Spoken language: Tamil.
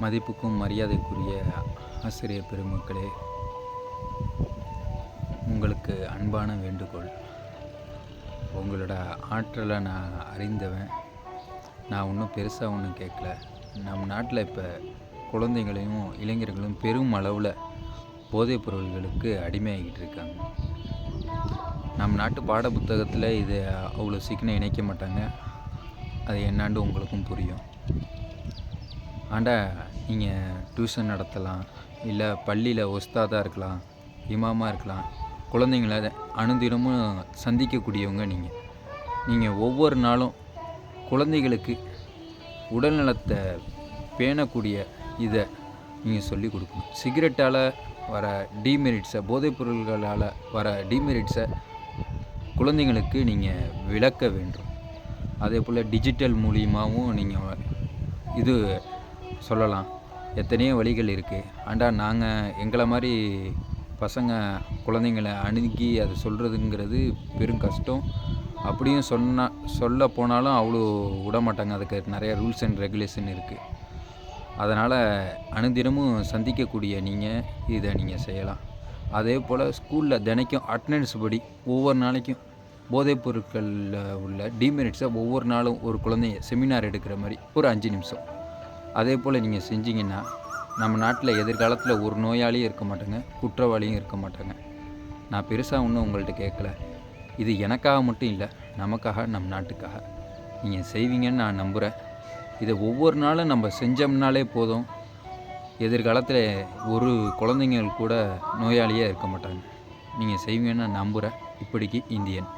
மதிப்புக்கும் மரியாதைக்குரிய ஆசிரியர் பெருமக்களே உங்களுக்கு அன்பான வேண்டுகோள். உங்களோட ஆற்றலை நான் அறிந்தவன். நான் ஒன்றும் பெருசாக ஒன்றும் கேட்கல. நம் நாட்டில் இப்போ குழந்தைங்களையும் இளைஞர்களும் பெரும் அளவில் போதைப் பொருள்களுக்கு அடிமையாகிட்டு இருக்காங்க. நம் நாட்டு பாட புத்தகத்தில் இது அவ்வளோ சீக்கிரம் இணைக்க மாட்டாங்க. அது என்னாண்டு உங்களுக்கும் புரியும். ஆண்டா நீங்கள் டியூஷன் நடத்தலாம் இல்லை பள்ளியில் ஒஸ்தாதாக இருக்கலாம் இமாமாக இருக்கலாம் குழந்தைங்கள அனுதினமும் சந்திக்கக்கூடியவங்க நீங்கள் நீங்கள் ஒவ்வொரு நாளும் குழந்தைகளுக்கு உடல்நலத்தை பேணக்கூடிய இதை நீங்கள் சொல்லிக் கொடுக்கணும். சிகரெட்டால் வர டிமெரிட்ஸை போதைப் பொருள்களால் வர டீமெரிட்ஸை குழந்தைங்களுக்கு நீங்கள் விளக்க வேண்டும். அதே போல் டிஜிட்டல் மூலியமாகவும் நீங்கள் இது சொல்லலாம். எத்தனையோ வழிகள் இருக்குது ஆண்டா நாங்கள் எங்களை மாதிரி பசங்க குழந்தைங்களை அணுகி அதை சொல்கிறதுங்கிறது பெரும் கஷ்டம். அப்படியும் சொன்னால் சொல்ல போனாலும் அவ்வளோ விட மாட்டாங்க அதுக்கு நிறைய ரூல்ஸ் அண்ட் ரெகுலேஷன் இருக்குது அதனால் அனுதினமும் சந்திக்கக்கூடிய நீங்கள் இதை நீங்கள் செய்யலாம். அதே போல் ஸ்கூலில் தினைக்கும் அட்டண்டன்ஸ் படி ஒவ்வொரு நாளைக்கும் போதைப் பொருட்களில் உள்ள டிமெரிட்ஸை ஒவ்வொரு நாளும் ஒரு குழந்தைய செமினார் எடுக்கிற மாதிரி ஒரு அஞ்சு நிமிஷம். அதே போல் நீங்கள் செஞ்சீங்கன்னா நம்ம நாட்டில் எதிர்காலத்தில் ஒரு நோயாளியும் இருக்க மாட்டாங்க குற்றவாளியும் இருக்க மாட்டாங்க. நான் பெருசாக ஒன்றும் உங்கள்கிட்ட கேட்கல இது எனக்காக மட்டும் இல்லை நமக்காக நம் நாட்டுக்காக. நீங்கள் செய்வீங்கன்னு நான் நம்புகிறேன் இதை ஒவ்வொரு நாளும் நம்ம செஞ்சோம்னாலே போதும். எதிர்காலத்தில் ஒரு குழந்தைங்கள் கூட நோயாளியாக இருக்க மாட்டாங்க. நீங்கள் செய்வீங்கன்னு நான் நம்புகிறேன் இப்படிக்கு இந்தியன்.